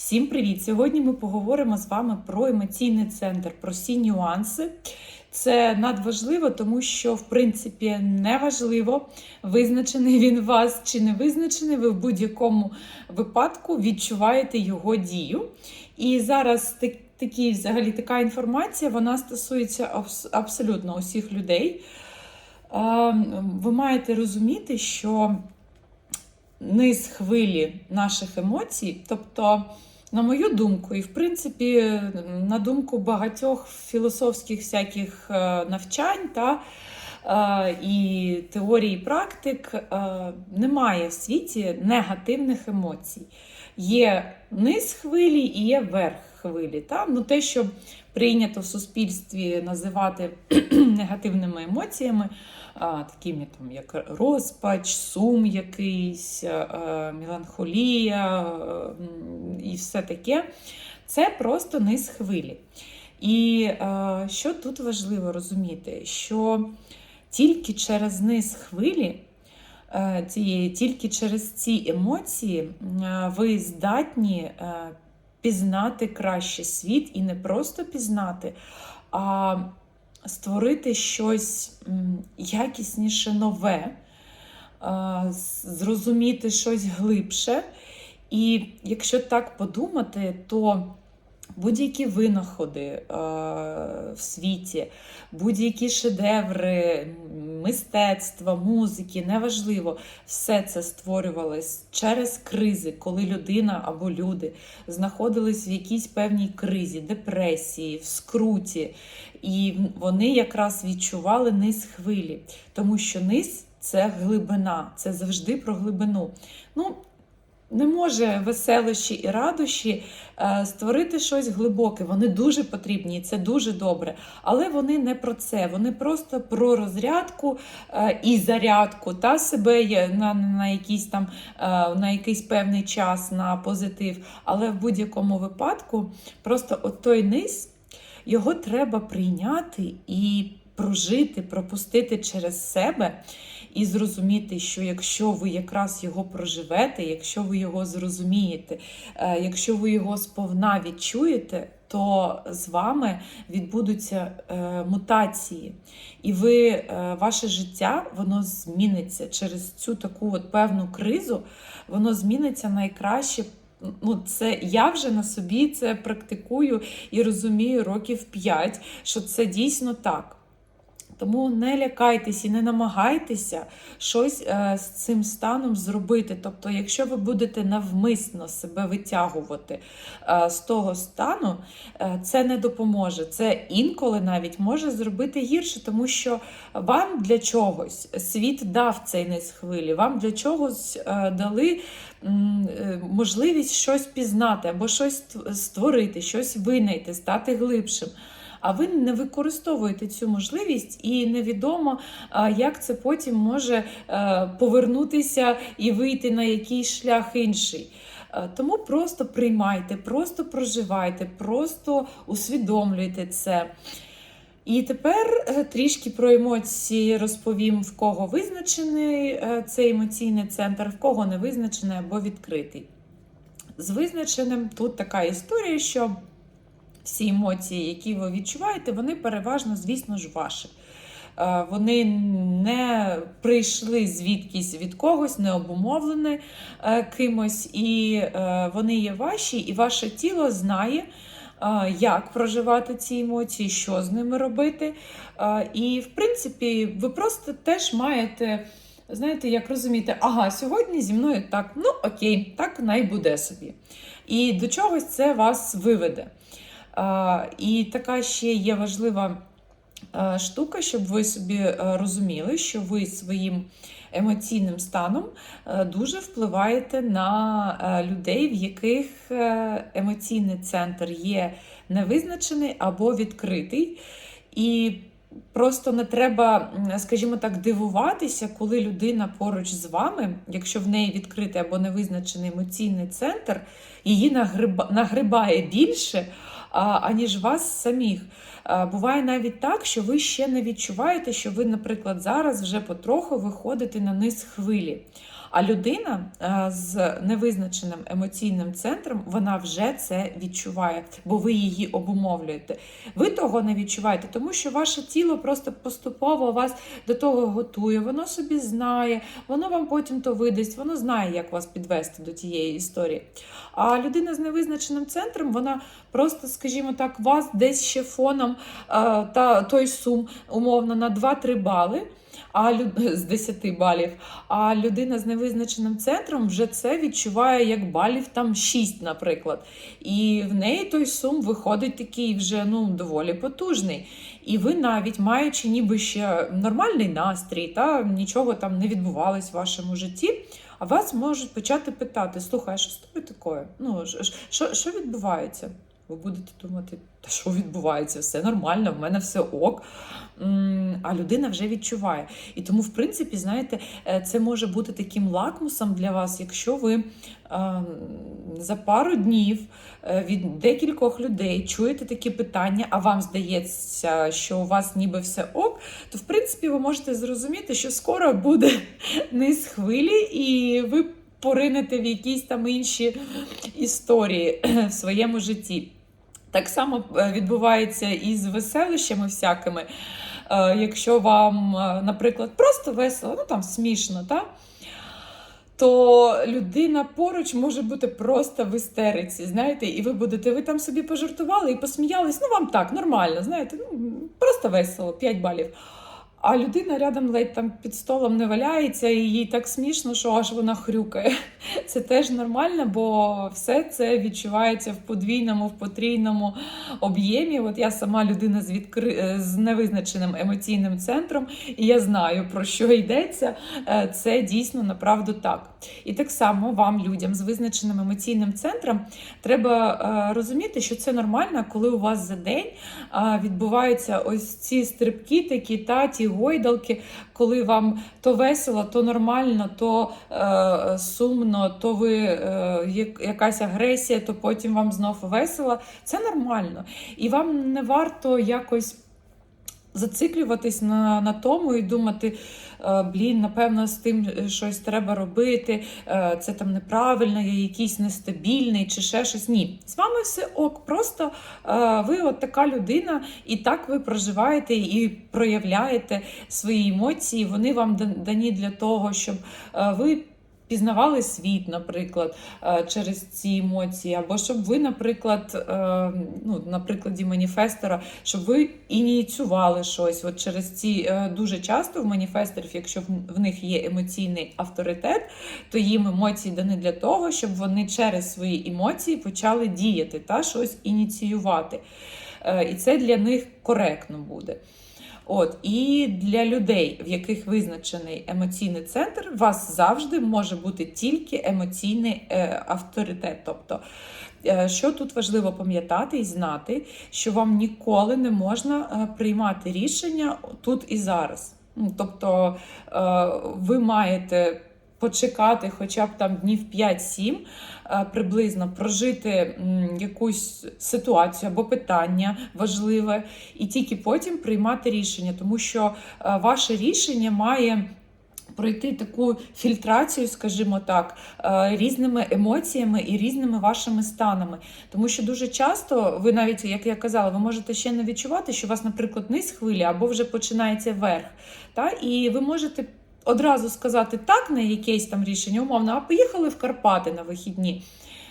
Всім привіт! Сьогодні ми поговоримо з вами про емоційний центр, про всі нюанси. Це надважливо, тому що, в принципі, неважливо, визначений він вас чи не визначений, ви в будь-якому випадку відчуваєте його дію. І зараз такі, взагалі, така інформація вона стосується абсолютно усіх людей. Е, Ви маєте розуміти, що низ хвилі наших емоцій, тобто, на мою думку, і в принципі, на думку багатьох філософських всяких е, навчань та е, і теорій і практик, е, немає в світі негативних емоцій. Є низ хвилі і є верх хвилі. Та? Ну, те, що прийнято в суспільстві називати негативними емоціями, такими там, як розпач, сум якийсь, меланхолія і все таке. Це просто низ хвилі. І що тут важливо розуміти, що тільки через низ хвилі, тільки через ці емоції ви здатні пізнати краще світ і не просто пізнати, а створити щось якісніше нове, зрозуміти щось глибше. І якщо так подумати, то будь-які винаходи е, в світі, будь-які шедеври, мистецтва, музики, неважливо, все це створювалось через кризи, коли людина або люди знаходились в якійсь певній кризі, депресії, в скруті. І вони якраз відчували низ хвилі, тому що низ це глибина, це завжди про глибину. Ну, не може веселощі і радощі е, створити щось глибоке. Вони дуже потрібні, і це дуже добре. Але вони не про це. Вони просто про розрядку е, і зарядку та себе на, на якийсь там е, на якийсь певний час на позитив. Але в будь-якому випадку просто от той низ його треба прийняти і прожити, пропустити через себе і зрозуміти, що якщо ви якраз його проживете, якщо ви його зрозумієте, е, якщо ви його сповна відчуєте, то з вами відбудуться е, мутації, і ви, е, ваше життя воно зміниться через цю таку от певну кризу, воно зміниться найкраще. Ну, це я вже на собі це практикую і розумію років 5, що це дійсно так. Тому не лякайтесь і не намагайтеся щось е, з цим станом зробити. Тобто, якщо ви будете навмисно себе витягувати е, з того стану, е, це не допоможе. Це інколи навіть може зробити гірше, тому що вам для чогось світ дав цей низ хвилі, вам для чогось дали можливість щось пізнати або щось створити, щось винайти, стати глибшим. А ви не використовуєте цю можливість, і невідомо, як це потім може е, повернутися і вийти на якийсь шлях інший. Е, Тому просто приймайте, просто проживайте, просто усвідомлюйте це. І тепер е, трішки про емоції розповім, в кого визначений цей емоційний центр, в кого не визначений або відкритий. З визначеним тут така історія, що всі емоції, які ви відчуваєте, вони переважно, звісно ж, ваші. Е, Вони не прийшли звідкись від когось, не обумовлені е, кимось, і е, вони є ваші, і ваше тіло знає, як проживати ці емоції, що з ними робити. І, в принципі, ви просто теж маєте. Знаєте, як розуміти, ага, сьогодні зі мною так, ну окей, так най буде собі. І до чогось це вас виведе. І така ще є важлива штука, щоб ви собі е, розуміли, що ви своїм емоційним станом е, дуже впливаєте на е, людей, в яких емоційний центр є невизначений або відкритий. І Просто не треба, скажімо так, дивуватися, коли людина поруч з вами, якщо в неї відкритий або невизначений емоційний центр, її нагриба, нагрибає більше, аніж вас самих. Буває навіть так, що ви ще не відчуваєте, що ви, наприклад, зараз вже потроху виходите на низ хвилі. А людина е, з невизначеним емоційним центром вона вже це відчуває, бо ви її обумовлюєте. Ви того не відчуваєте, тому що ваше тіло просто поступово вас до того готує, воно собі знає, воно вам потім то видасть, воно знає, як вас підвести до тієї історії. А людина з невизначеним центром, вона просто, скажімо так, вас десь ще фоном е, та той сум умовно на 2-3 бали. А люд... з 10 балів. А людина з невизначеним центром вже це відчуває як балів там 6, наприклад. І в неї той сум виходить такий вже ну, доволі потужний. І ви навіть маючи ніби ще нормальний настрій, та нічого там не відбувалось в вашому житті. А вас можуть почати питати: слухай, а що з тобою таке? Ну, що, що відбувається? Ви будете думати, та що відбувається? Все нормально, в мене все ок. А людина вже відчуває. І тому, в принципі, знаєте, е, це може бути таким лакмусом для вас, якщо ви е, за пару днів е, від декількох людей чуєте такі питання, а вам здається, що у вас ніби все ок, то в принципі ви можете зрозуміти, що скоро буде низ хвилі, і ви поринете в якісь там інші історії в своєму житті. Так само е, відбувається і з веселищами всякими. Е, Якщо вам, е, наприклад, просто весело, ну там смішно, та? то людина поруч може бути просто в істериці, знаєте, і ви будете, ви там собі пожартували і посміялись, ну вам так, нормально, знаєте, ну, просто весело, 5 балів. А людина рядом ледь там під столом не валяється, і їй так смішно, що аж вона хрюкає. Це теж нормально, бо все це відчувається в подвійному, в потрійному об'ємі. От я сама людина з відкри... е, з невизначеним емоційним центром, і я знаю, про що йдеться. Е, Це дійсно направду так. І так само вам, людям з визначеним емоційним центром, треба е, розуміти, що це нормально, коли у вас за день е, відбуваються ось ці стрибки, такі та ті гойдалки, коли вам то весело, то нормально, то е, сумно, то ви е, якась агресія, то потім вам знов весело. Це нормально. І вам не варто якось. Зациклюватись на, на тому і думати, блін, напевно, з тим е, щось треба робити, е, це там неправильно, я якийсь нестабільний чи ще щось. Ні, з вами все ок. Просто е, ви от така людина, і так ви проживаєте і проявляєте свої емоції. Вони вам дані для того, щоб е, ви. Пізнавали світ, наприклад, е, через ці емоції, або щоб ви, наприклад, е, ну, на прикладі маніфестора, щоб ви ініціювали щось. От через ці е, дуже часто в маніфесторів, якщо в- них є емоційний авторитет, то їм емоції дані для того, щоб вони через свої емоції почали діяти та щось ініціювати. І це для них коректно буде. От і для людей, в яких визначений емоційний центр, у вас завжди може бути тільки емоційний е, авторитет. Тобто, е, що тут важливо пам'ятати і знати, що вам ніколи не можна е, приймати рішення тут і зараз. Тобто, ви маєте почекати хоча б там днів 5-7, е, приблизно прожити якусь ситуацію або питання важливе, і тільки потім приймати рішення, тому що е, ваше рішення має. Пройти таку фільтрацію, скажімо так, е, різними емоціями і різними вашими станами. Тому що дуже часто ви навіть, як я казала, ви можете ще не відчувати, що у вас, наприклад, низ хвилі або вже починається верх. Та? І ви можете одразу сказати так на якесь там рішення, умовно, а поїхали в Карпати на вихідні.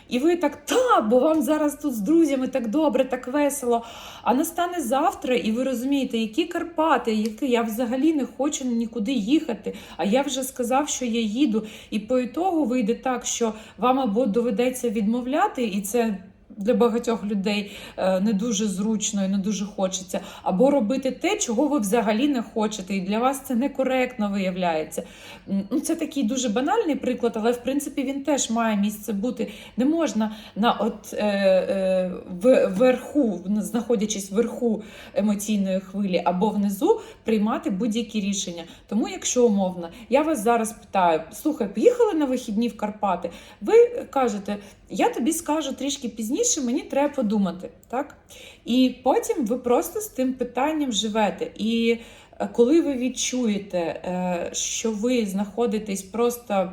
І ви так, та, бо вам зараз тут з друзями так добре, так весело. А настане завтра, і ви розумієте, які Карпати, які я взагалі не хочу нікуди їхати. А я вже сказав, що я їду. І по ітогу вийде так, що вам або доведеться відмовляти, і це. Для багатьох людей е, не дуже зручно і не дуже хочеться, або робити те, чого ви взагалі не хочете, і для вас це некоректно виявляється. Ну, це такий дуже банальний приклад, але в принципі він теж має місце бути. Не можна на от е, е, в- вверху, знаходячись вверху емоційної хвилі або внизу, приймати будь-які рішення. Тому, якщо умовно, я вас зараз питаю: слухай, поїхали на вихідні в Карпати. Ви кажете, я тобі скажу трішки пізніше, мені треба подумати. Так? І потім ви просто з тим питанням живете. І Е, Коли ви відчуєте, е, що ви знаходитесь просто е,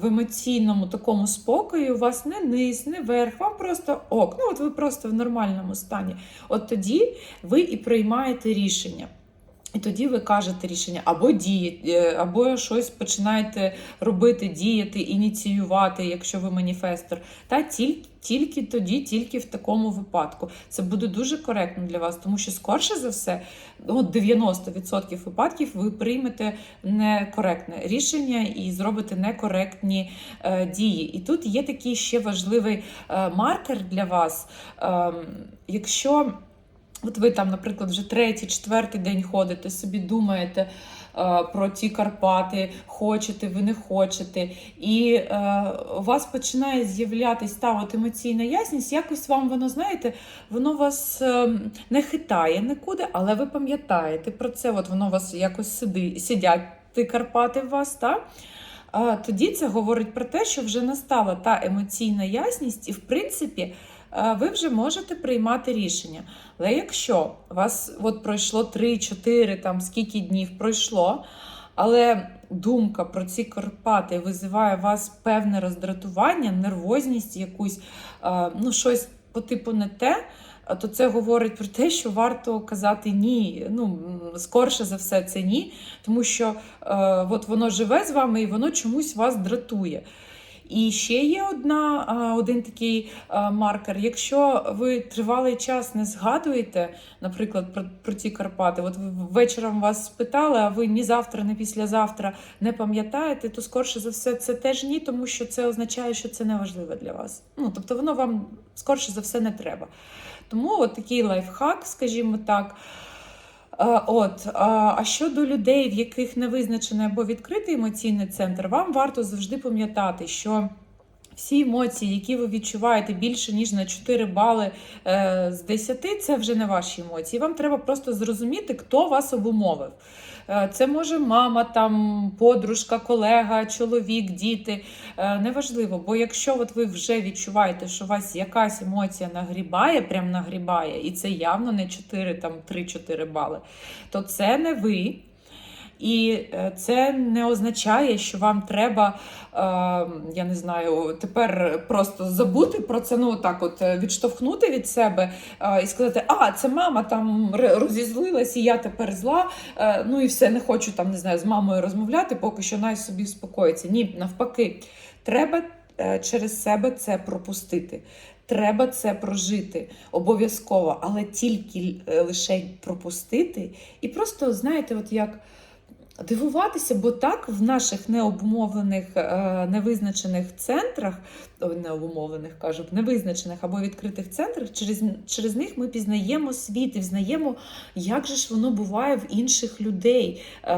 в емоційному такому спокої, у вас не низ, не верх, вам просто ок. Ну, от ви просто в нормальному стані. От тоді ви і приймаєте рішення. І тоді ви кажете рішення або діяти, або щось починаєте робити, діяти, ініціювати, якщо ви маніфестор. Та тільки, тільки тоді, тільки в такому випадку. Це буде дуже коректно для вас, тому що скорше за все, ну, 90% випадків ви приймете некоректне рішення і зробите некоректні е, дії. І тут є такий ще важливий е, маркер для вас. Е, якщо От ви там, наприклад, вже третій, четвертий день ходите, собі думаєте е, про ті Карпати, хочете, ви не хочете, і е, у вас починає з'являтися та от емоційна ясність, якось вам воно, знаєте, воно вас е, не хитає нікуди, але ви пам'ятаєте про це, от воно вас якось сиди, сидять ті Карпати в вас, так? А тоді це говорить про те, що вже настала та емоційна ясність, і в принципі е, ви вже можете приймати рішення. Але якщо у вас от пройшло 3-4, там скільки днів пройшло, але думка про ці Карпати визиває у вас певне роздратування, нервозність, якусь, ну, щось по типу не те. То це говорить про те, що варто казати ні. Ну, скорше за все, це ні, тому що е, от воно живе з вами і воно чомусь вас дратує. І ще є одна, один такий маркер. Якщо ви тривалий час не згадуєте, наприклад, про, про ті Карпати, от вечором вас спитали, а ви ні завтра, ні післязавтра не пам'ятаєте, то скорше за все це теж ні, тому що це означає, що це не важливо для вас. Ну тобто воно вам скорше за все не треба. Тому от такий лайфхак, скажімо так. Е, От, а а щодо людей, в яких не визначений або відкритий емоційний центр, вам варто завжди пам'ятати, що всі емоції, які ви відчуваєте більше ніж на 4 бали е, з 10, це вже не ваші емоції. Вам треба просто зрозуміти, хто вас обумовив. Е, Це може мама, там, подружка, колега, чоловік, діти. Е, Неважливо, бо якщо от ви вже відчуваєте, що у вас якась емоція нагрібає, прям нагрібає, і це явно не 4, там 3-4 бали, то це не ви. І е, це не означає, що вам треба, е, я не знаю, тепер просто забути про це, ну так, от е, відштовхнути від себе е, і сказати, а, це мама там розізлилась, і я тепер зла. Ну і все, не хочу там, не знаю, з мамою розмовляти, поки що най собі вспокоїться. Ні, навпаки, треба через себе це пропустити. Треба це прожити обов'язково, але тільки лише пропустити. І просто, знаєте, от як дивуватися, бо так в наших необумовлених, е, невизначених центрах, необумовлених кажу, невизначених або відкритих центрах, через, через них ми пізнаємо світ і взнаємо, як же ж воно буває в інших людей. Е,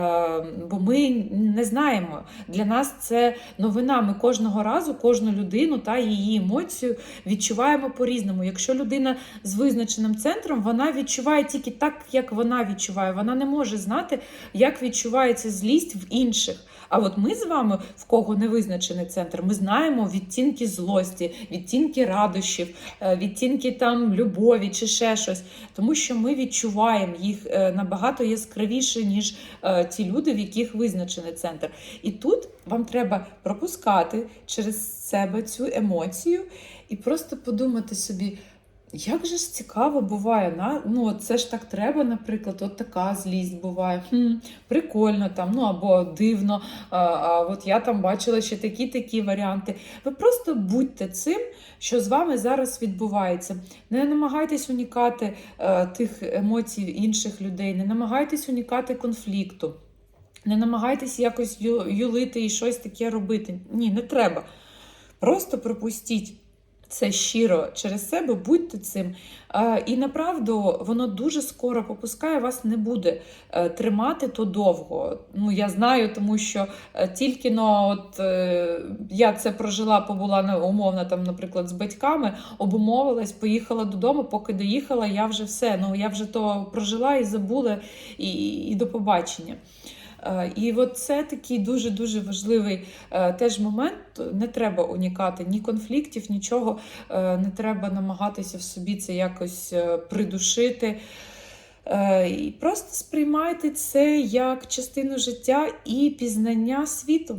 Бо ми не знаємо. Для нас це новина. Ми кожного разу, кожну людину та її емоцію відчуваємо по-різному. Якщо людина з визначеним центром, вона відчуває тільки так, як вона відчуває. Вона не може знати, як відчувається злість в інших. А от ми з вами, в кого не визначений центр, ми знаємо відтінки злості, відтінки радощів, е, відтінки там любові чи ще щось, тому що ми відчуваємо їх е, набагато яскравіше, ніж е, ті люди, в яких визначений центр. І тут вам треба пропускати через себе цю емоцію і просто подумати собі. Як же ж цікаво буває, на ну це ж так треба, наприклад, от така злість буває. Хм, прикольно там, ну або дивно. А, а от я там бачила ще такі такі варіанти. Ви просто будьте цим, що з вами зараз відбувається. Не намагайтесь унікати е, тих емоцій інших людей, не намагайтесь унікати конфлікту, не намагайтесь якось юлити і щось таке робити. Ні, не треба. Просто пропустіть. Це щиро через себе, будьте цим. І направду воно дуже скоро попускає, вас не буде е, тримати то довго. Ну я знаю, тому що е, тільки но от е, я це прожила, побула на- умовно там, наприклад, з батьками, обумовилась, поїхала додому. Поки доїхала, я вже все. Ну я вже то прожила і забула, і, і до побачення. Е, І от це такий дуже дуже важливий е, теж момент. Не треба унікати ні конфліктів, нічого. Е, Не треба намагатися в собі це якось придушити. І просто сприймайте це як частину життя і пізнання світу.